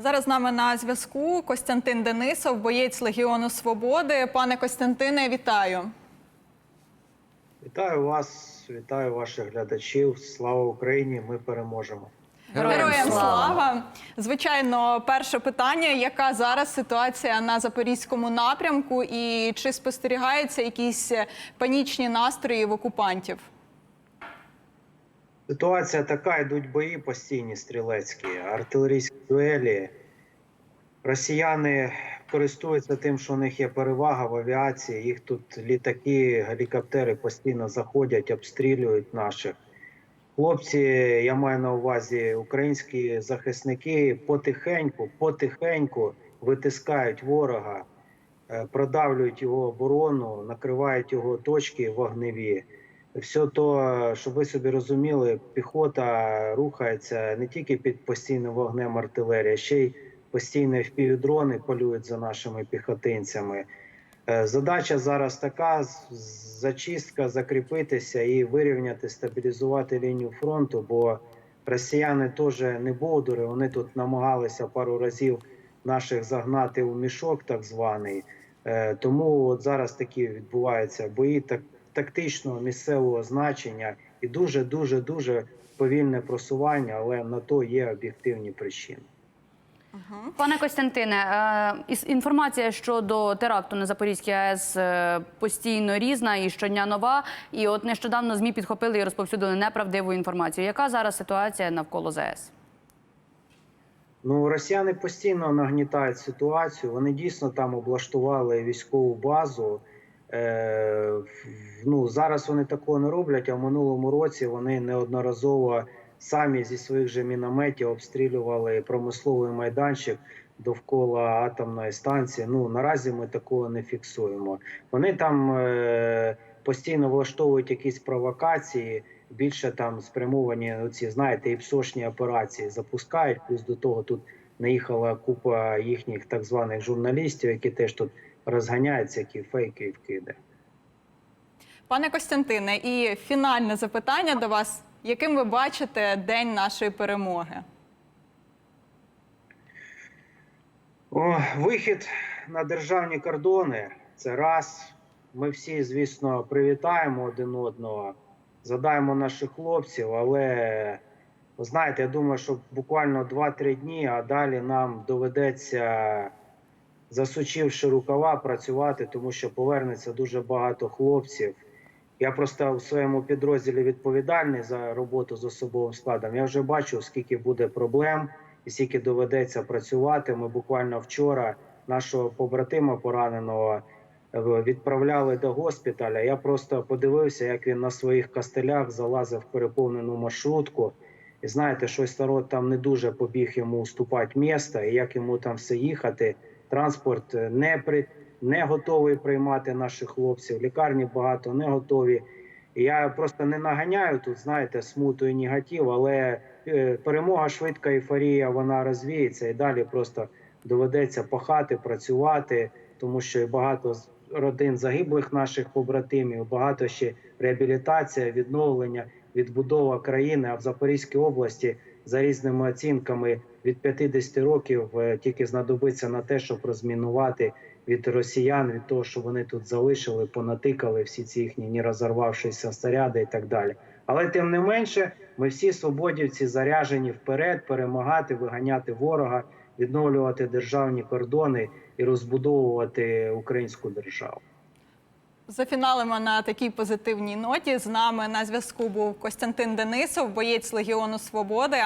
Зараз з нами на зв'язку Костянтин Денисов, боєць Легіону Свободи. Пане Костянтине, вітаю. Вітаю вас, вітаю ваших глядачів. Слава Україні! Ми переможемо. Героям слава! Звичайно, перше питання: яка зараз ситуація на запорізькому напрямку, і чи спостерігаються якісь панічні настрої в окупантів? Ситуація така: йдуть бої постійні стрілецькі, артилерійські дуелі. Росіяни користуються тим, що у них є перевага в авіації. Їх тут літаки, гелікоптери постійно заходять, обстрілюють наших. Хлопці, я маю на увазі українські захисники, потихеньку, потихеньку витискають ворога, е, продавлюють його оборону, накривають його точки вогневі. Все то, щоб ви собі розуміли, піхота рухається не тільки під постійним вогнем артилерії, ще й постійно впівдрони полюють за нашими піхотинцями. Е, Задача зараз така: зачистка, закріпитися і вирівняти, стабілізувати лінію фронту, бо росіяни теж не бовдури. Вони тут намагалися пару разів наших загнати у мішок, так званий. Е, Тому от зараз такі відбуваються бої так, тактичного місцевого значення і дуже, дуже, дуже повільне просування, але на то є об'єктивні причини. Пане Костянтине, е, інформація щодо теракту на Запорізькій АЕС е, постійно різна і щодня нова. І от нещодавно ЗМІ підхопили і розповсюдили неправдиву інформацію. Яка зараз ситуація навколо ЗАЕС? Ну, росіяни постійно нагнітають ситуацію. Вони дійсно там облаштували військову базу. Е, ну, зараз вони такого не роблять, а в минулому році вони неодноразово самі зі своїх же мінометів обстрілювали промисловий майданчик довкола атомної станції. Ну, наразі ми такого не фіксуємо. Вони там е, постійно влаштовують якісь провокації, більше там спрямовані ці, знаєте, і псошні операції запускають. Плюс до того тут наїхала купа їхніх так званих журналістів, які теж тут розганяються, які фейки і вкиди. Пане Костянтине, і фінальне запитання до вас: яким ви бачите день нашої перемоги? О, вихід на державні кордони це раз. Ми всі, звісно, привітаємо один одного, задаємо наших хлопців, але ви знаєте, я думаю, що буквально 2-3 дні, а далі нам доведеться, засучивши рукава, працювати, тому що повернеться дуже багато хлопців. Я просто в своєму підрозділі відповідальний за роботу з особовим складом. Я вже бачу, скільки буде проблем і скільки доведеться працювати. Ми буквально вчора нашого побратима пораненого е, відправляли до госпіталя. Я просто подивився, як він на своїх кастелях залазив в переповнену маршрутку. І знаєте, щось народ там не дуже побіг йому уступати місто, і як йому там все їхати. Транспорт е, не при не готовий приймати наших хлопців. Лікарні багато не готові. Я просто не наганяю тут, знаєте, смуту і негатив, але е, перемога, швидка ейфорія, вона розвіється і далі просто доведеться пахати, працювати, тому що і багато родин загиблих наших побратимів, багато ще реабілітація, відновлення, відбудова країни. А в Запорізькій області за різними оцінками від 50 років е, тільки знадобиться на те, щоб розмінувати від росіян, від того, що вони тут залишили, понатикали всі ці їхні не розорвавшися снаряди і так далі. Але тим не менше, ми всі свободівці заряжені вперед, перемагати, виганяти ворога, відновлювати державні кордони і розбудовувати українську державу. Зафіналимо на такій позитивній ноті. З нами на зв'язку був Костянтин Денисов, боєць Легіону Свободи.